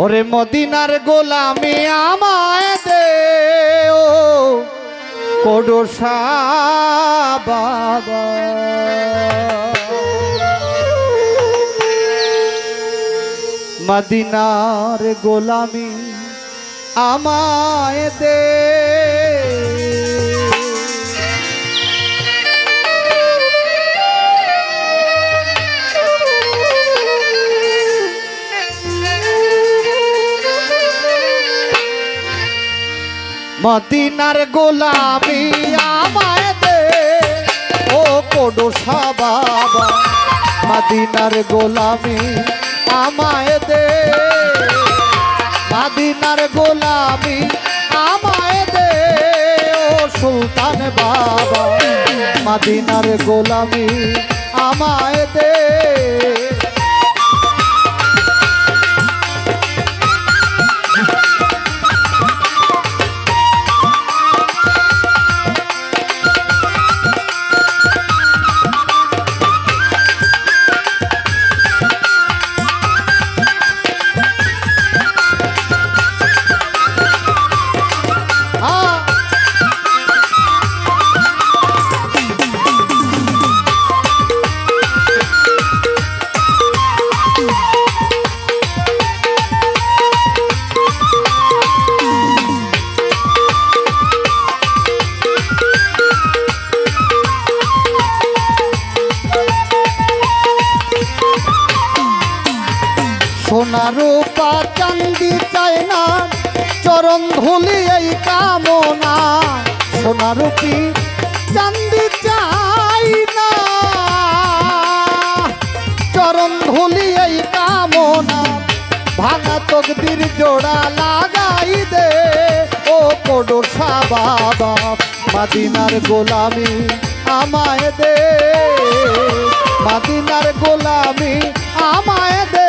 ওরে মদিনার গোলামি আমায় দে ও কোডসা বাবা। মদিনার গোলামি আমায় দে মদিনার গোলামি আমায় দে। ও কোডসা বাবা মদিনার গোলামি আমায় দে। মদিনার গোলামি আমায় দে। ও সুলতান বাবা, মদিনার গোলামি আমায় দে। চান্দি চাই না, চরণ ধুলি এই কামনা। সোনারুপি চান্দি চাই না, চরণ ধুলি এই কামনা। ভাঙা তকদির জোড়া লাগাই দে, ও কোডসা বাবা, মাদিনার গোলামি আমায় দে। মাদিনার গোলামি আমায় দে।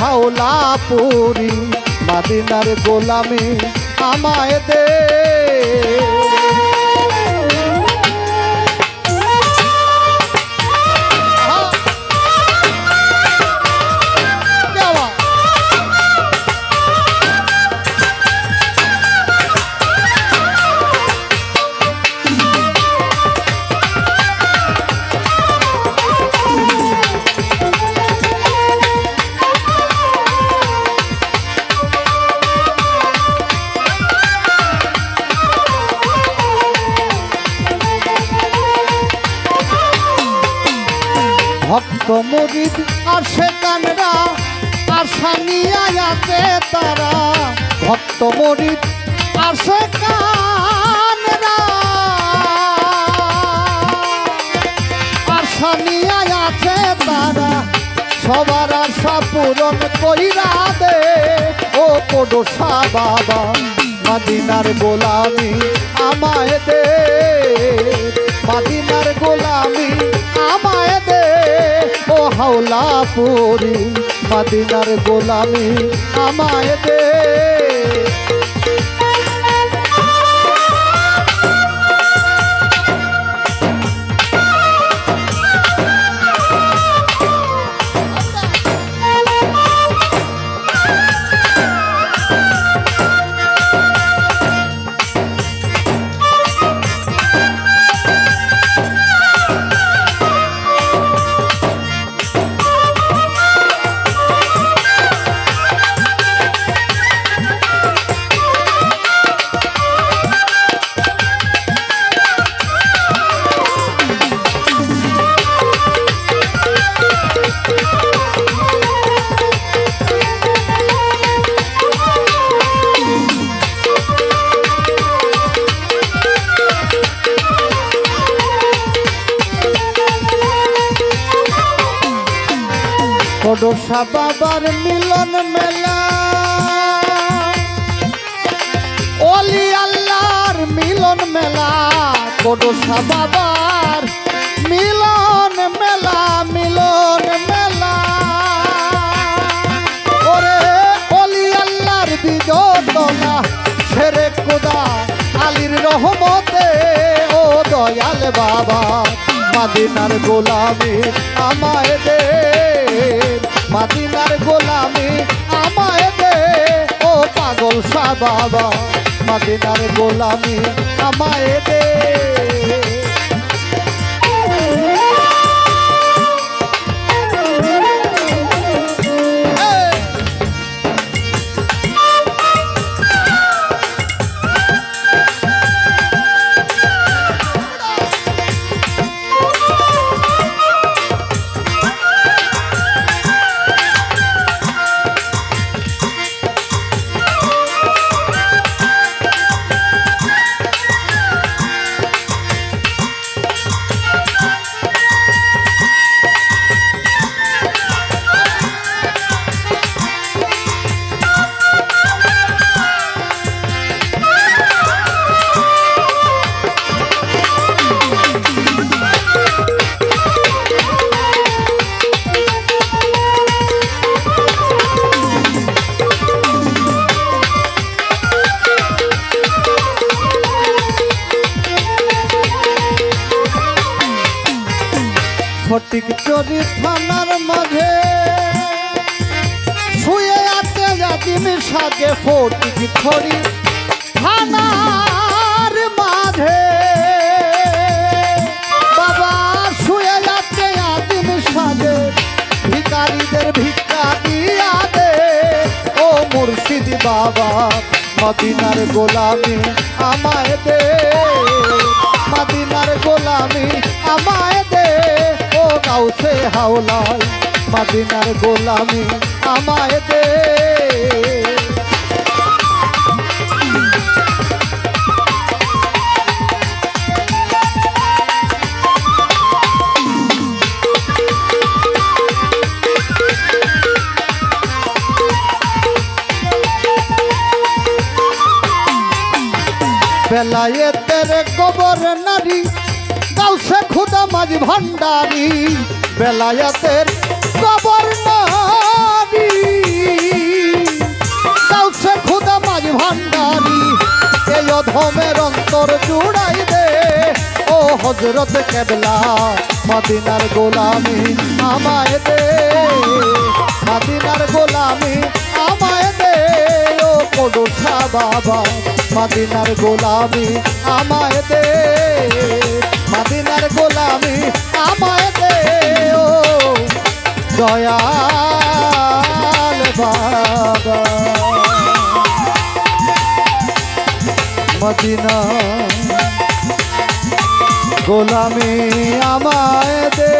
হাওলা পুরি মাদিনার গোলামি আমায় দে। ভক্ত মুরিদ আর সেকানরা আশা নিয়ে আছে তারা। ভক্ত মুরিদ আর সেকানরা আশা নিয়ে আছে তারা। সবার আশা পূরণ কইরা দে, ও কোডসা বাবা। মাদিনার গোলামি আমায় দে, মাদিনার গোলামি হাওলা পুরি মাদিনার গোলামি আমায় দে। কোডসা বাবার মিলন মেলা। অলি আল্লাহর মিলন মেলা কোডসা বাবার মিলন মেলা মিলন মেলা। ওরে অলি আল্লাহর বিজতলা ছেড়ে কোদা আলীর রহমতে, ও দয়াল বাবা, মাদিনার গোলামি আমায় দে। মাদিনার গোলামি আমায় দে ও পাগল সা বাবা মাদিনার গোলামি আমায় দে। চরি থানার মাঝে শুয়ে আছে জাতিম সাজে ফটিক ছড়ি থানার মাঝে বাবা শুয়ে আছে জাতিম সাজে, ভিকারীদের ভিক্ষা দিয়া দে। ও মুর্শিদ বাবা, মদিনার গোলামি আমায় দে। মদিনার গোলামি আমায় দে। ও গাউসে হাওলাই মদিনার গোলামি আমায় দে। বেলায়েতের গোবর নারী গাউসে খুদা মাঝ ভান্ডারি, বেলায়েতের গোবর নারী গাউসে খুদা মাঝ ভান্ডারি, এই অধমের অন্তর জুড়াই দে। ও হজরত কেবলা, মদিনার গোলামি আমায় দে। মদিনার গোলামি আমায় দে। ও কডুসা বাবা, মদিনার গোলামি আমায় দে। মদিনার গোলামি আমায় দে দয়াল মদিনা গোলামি আমায় দে